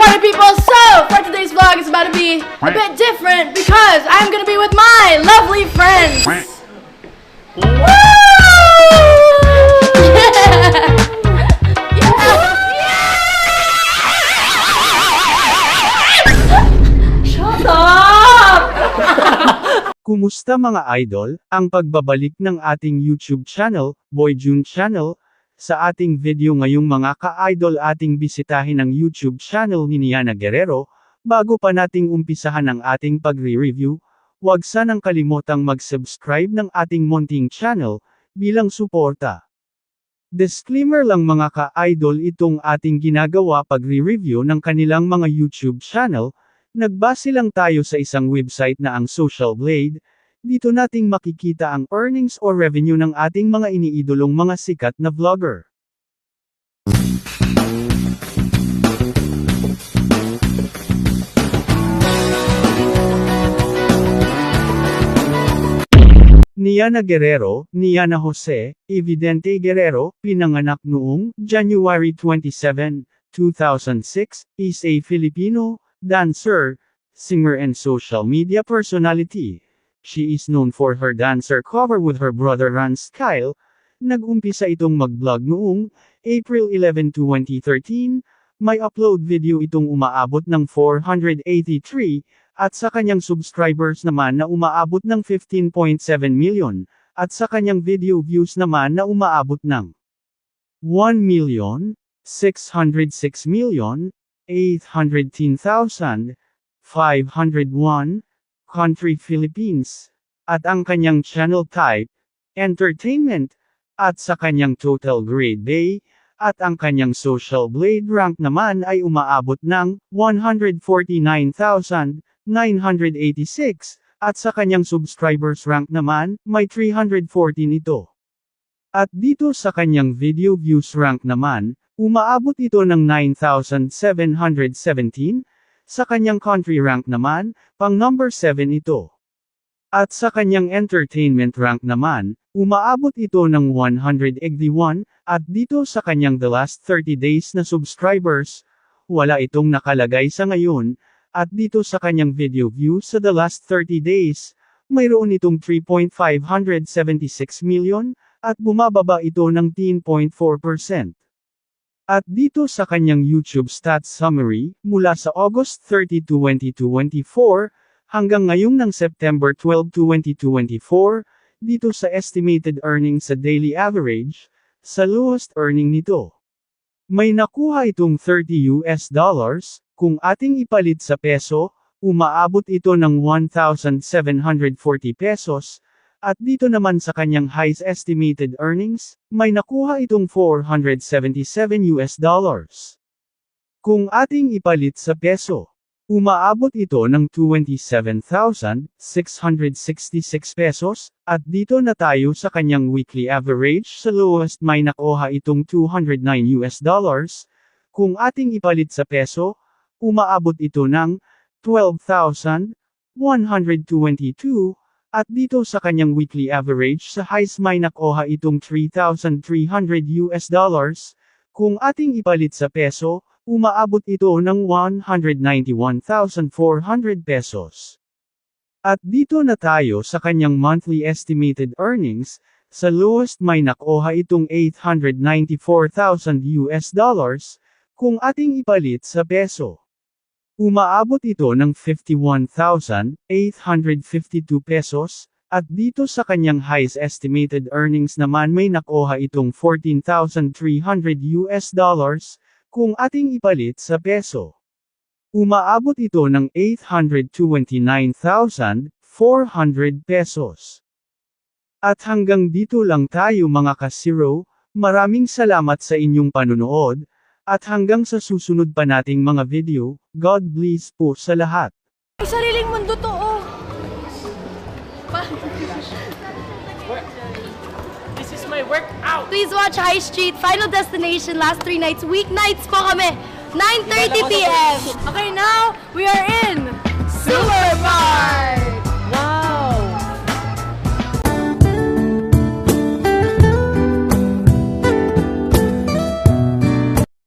Party people, so for today's vlog, it's about to be a bit different because I'm gonna be with my lovely friends. Kumusta mga idol? Ang pagbabalik ng ating YouTube channel, Boy June Channel. Sa ating video ngayong mga ka-idol ating bisitahin ang YouTube channel ni Niana Guerrero. Bago pa nating umpisahan ang ating pagre-review, huwag sanang kalimutang mag-subscribe ng ating munting channel, bilang suporta. Disclaimer lang mga ka-idol itong ating ginagawa pagre-review ng kanilang mga YouTube channel, Nagbase lang tayo sa isang website na ang Social Blade, dito nating makikita ang earnings o revenue ng ating mga iniidolong mga sikat na vlogger. Niana Guerrero, Niana Jose, Evidente Guerrero, pinanganak noong January 27, 2006, is a Filipino, dancer, singer and social media personality. She is known for her dancer cover with her brother Rance Kyle. Nag-umpisa itong mag-vlog noong April 11, 2013. May upload video itong umaabot ng 483, at sa kanyang subscribers naman na umaabot ng 15.7 million, at sa kanyang video views naman na umaabot ng 1 million, 606 million, 810,501, country Philippines, at ang kanyang channel type, entertainment, at sa kanyang total grade day, at ang kanyang social blade rank naman ay umaabot ng 149,986, at sa kanyang subscribers rank naman, may 314 ito. At dito sa kanyang video views rank naman, Umaabot ito ng 9,717, sa kanyang country rank naman, pang number 7 ito. At sa kanyang entertainment rank naman, umaabot ito ng 181, at dito sa kanyang the last 30 days na subscribers, wala itong nakalagay sa ngayon, at dito sa kanyang video view sa the last 30 days, mayroon itong 3.576 million, at bumababa ito ng 10.4%. At dito sa kanyang YouTube stats summary, mula sa August 30, 2024, hanggang ngayong ng September 12, 2024, dito sa estimated earnings sa daily average, sa lowest earning nito. May nakuha itong 30 US dollars, kung ating ipalit sa peso, umaabot ito ng 1,740 pesos, at dito naman sa kanyang highest estimated earnings, may nakuha itong 477 US dollars. Kung ating ipalit sa peso, umaabot ito ng 27,666 pesos, at dito na tayo sa kanyang weekly average sa lowest may nakuha itong 209 US dollars, kung ating ipalit sa peso, umaabot ito ng 12,122 at dito sa kanyang weekly average sa highs may nakuha itong 3,300 US dollars, kung ating ipalit sa peso, umaabot ito ng 191,400 pesos. At dito na tayo sa kanyang monthly estimated earnings, sa lowest may nakuha itong 894,000 US dollars, kung ating ipalit sa peso. Umaabot ito ng 51,852 pesos, at dito sa kanyang highest estimated earnings naman may nakuha itong 14,300 US dollars, kung ating ipalit sa peso. Umaabot ito ng 829,400 pesos. At hanggang dito lang tayo mga kasiro, maraming salamat sa inyong panunood, at hanggang sa susunod pa nating mga video, God bless po sa lahat. May sariling mundo to, oh. This is my workout. Please watch High Street, Final Destination, last three nights, weeknights po kami, 9.30 p.m. Okay, now, we are in Super Bar!